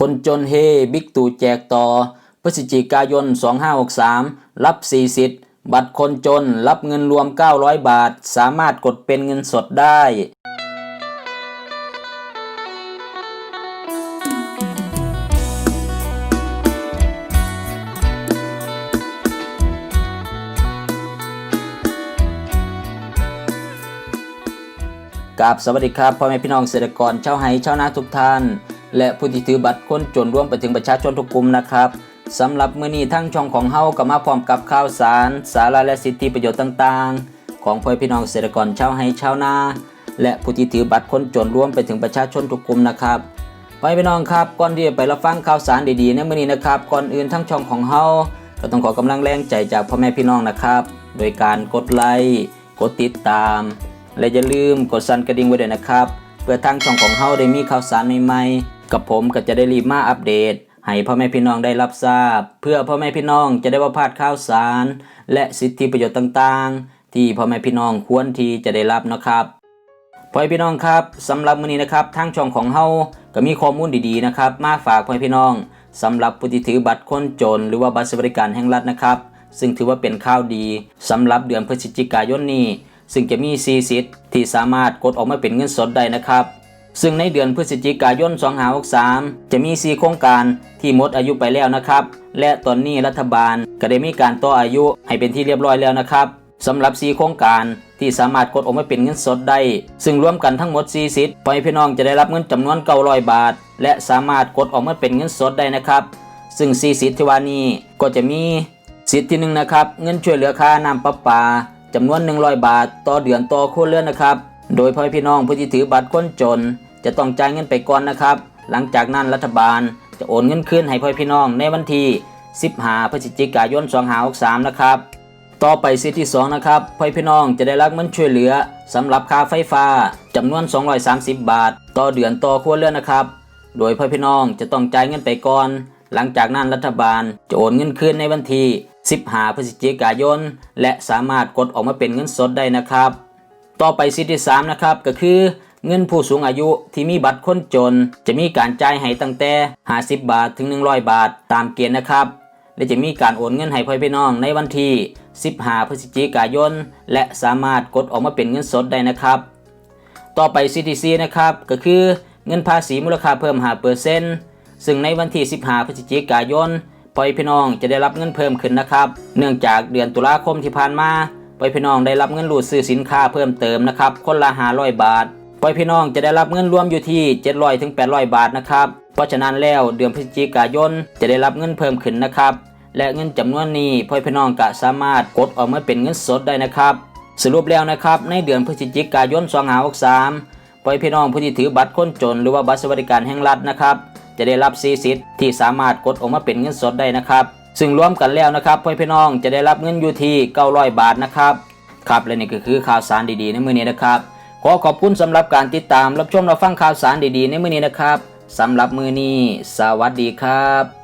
คนจนเฮบิ๊กตู่แจกต่อ พฤศจิกายน 2563 รับ 4 สิทธิ์ บัตรคนจนรับเงินรวม 900 บาท สามารถกดเป็นเงินสดได้กับสวัสดีครับพ่อแม่พี่น้องเกษตรกรชาวไห้ชาวนาทุกท่าน และผู้ที่ถือบัตรคนจนร่วมไปถึงประชาชนทุกกลุ่มนะครับสำหรับมื้อนี้ทั้งช่องของเฮาก็มาพร้อมกับข่าวสาร สาระและสิทธิประโยชน์ต่างๆ ของพ่อพี่น้องเกษตรกรชาวไห้ชาวนา และผู้ที่ถือบัตรคนจนร่วมไปถึงประชาชนทุกกลุ่มนะครับพ่อพี่น้องครับก่อนที่จะไปรับฟังข่าวสารดีๆในมื้อนี้นะครับก่อนอื่นทั้งช่องของเฮาก็ต้องขอกำลังแรงใจจากพ่อแม่พี่น้องนะครับ โดยการกดไลค์กดติดตาม และอย่าลืมกดสั่นกระดิ่งไว้ด้วยนะครับ เพื่อทางช่องของเฮาได้มีข่าวสารใหม่ๆ กับผมก็จะได้รีบมาอัปเดตให้พ่อแม่พี่น้องได้รับทราบ เพื่อพ่อแม่พี่น้องจะได้บ่พลาดข่าวสาร และสิทธิประโยชน์ต่างๆ ที่พ่อแม่พี่น้องควรที่จะได้รับนะครับพ่อแม่พี่น้องครับสำหรับมื้อนี้นะครับทางช่องของเฮาก็มีข้อมูลดีๆนะครับ มาฝากพ่อแม่พี่น้องสำหรับผู้ที่ถือบัตรคนจน หรือว่าบัตรสวัสดิการแห่งรัฐนะครับ ซึ่งถือว่าเป็นข่าวดีสำหรับเดือนพฤศจิกายนนี้ ซึ่งจะมีซีสิทธิ์ที่สามารถกดออกมาเป็นเงินสดได้นะครับ ซึ่งในเดือนพฤศจิกายน 2563 จะมี 4 โครงการที่หมดอายุไปแล้วนะครับ และตอนนี้รัฐบาลก็ได้มีการต่ออายุให้เป็นที่เรียบร้อยแล้วนะครับสำหรับ 4 โครงการที่สามารถกดออกมาเป็นเงินสดได้ ซึ่งรวมกันทั้งหมด 4 สิทธิ์พ่อแม่พี่น้องจะได้รับเงินจำนวน 900 บาท และสามารถกดออกมาเป็นเงินสดได้นะครับ ซึ่ง 4 สิทธิ์ที่ว่านี้ก็จะมีสิทธิ์ที่หนึ่งนะครับเงินช่วยเหลือค่าน้ำประปาจำนวน 100 บาท ต่อเดือนต่อครัวเรือนนะครับ โดยพ่อแม่พี่น้องผู้ที่ถือบัตรคนจน จะต้องจ่ายเงินไปก่อนนะครับ หลังจากนั้นรัฐบาลจะโอนเงินคืนให้พ่อพี่น้องในวันที่ 15 พฤศจิกายน 2563 นะครับ ต่อไปสิทธิที่ 2 นะครับพ่อพี่น้องจะได้รับเงินช่วยเหลือสำหรับค่าไฟฟ้าจำนวน 230 บาท ต่อเดือนต่อครัวเรือนนะครับ โดยพ่อพี่น้องจะต้องจ่ายเงินไปก่อน หลังจากนั้นรัฐบาลจะโอนเงินคืนในวันที่ 15 พฤศจิกายน และสามารถกดออกมาเป็นเงินสดได้นะครับ ต่อไปสิทธิที่ 3 นะครับก็คือ เงินผู้สูงอายุที่มีบัตรคนจน จะมีการจ่ายให้ตั้งแต่ 50 บาทถึง 100 บาทตามเกณฑ์นะครับและจะมีการโอนเงินให้พ่อพี่น้องในวันที่ 15 พฤศจิกายน และสามารถกดออกมาเป็นเงินสดได้นะครับ ต่อไป CTC นะครับก็คือเงินภาษีมูลค่าเพิ่ม5%ซึ่งในวันที่ 15 พฤศจิกายนปอพี่น้องจะได้รับเงินเพิ่มขึ้นนะครับ เนื่องจากเดือนตุลาคมที่ผ่านมาปอพี่น้องได้รับเงินรูดซื้อสินค้าเพิ่มเติมนะครับ คนละ500 บาท ปอยพี่น้องจะได้รับเงินรวมอยู่ที่ 700ถึง800 บาทนะครับเพราะฉะนั้นแล้วเดือนพฤศจิกายนจะได้รับเงินเพิ่มขึ้นนะครับ และเงินจำนวนนี้พ่อพี่น้องก็สามารถกดออกมาเป็นเงินสดได้นะครับ สรุปแล้วนะครับ ในเดือนพฤศจิกายน2563พ่อยพี่น้องผู้ที่ถือบัตรคนจน หรือว่าบัตรสวัสดิการแห่งรัฐนะครับจะได้รับซีสิทธิ์ที่สามารถกดออกมาเป็นเงินสดได้นะครับซึ่งรวมกันแล้วนะครับพ่อพี่น้องจะได้รับเงินอยู่ที่900 บาทนะครับครับและนี่ก็คือข่าวสารดีๆในมื้อนี้นะครับ ขอขอบคุณสำหรับการติดตามรับชมรับฟังข่าวสารดีๆ ในมื้อนี้นะครับสำหรับมื้อนี้ สวัสดีครับ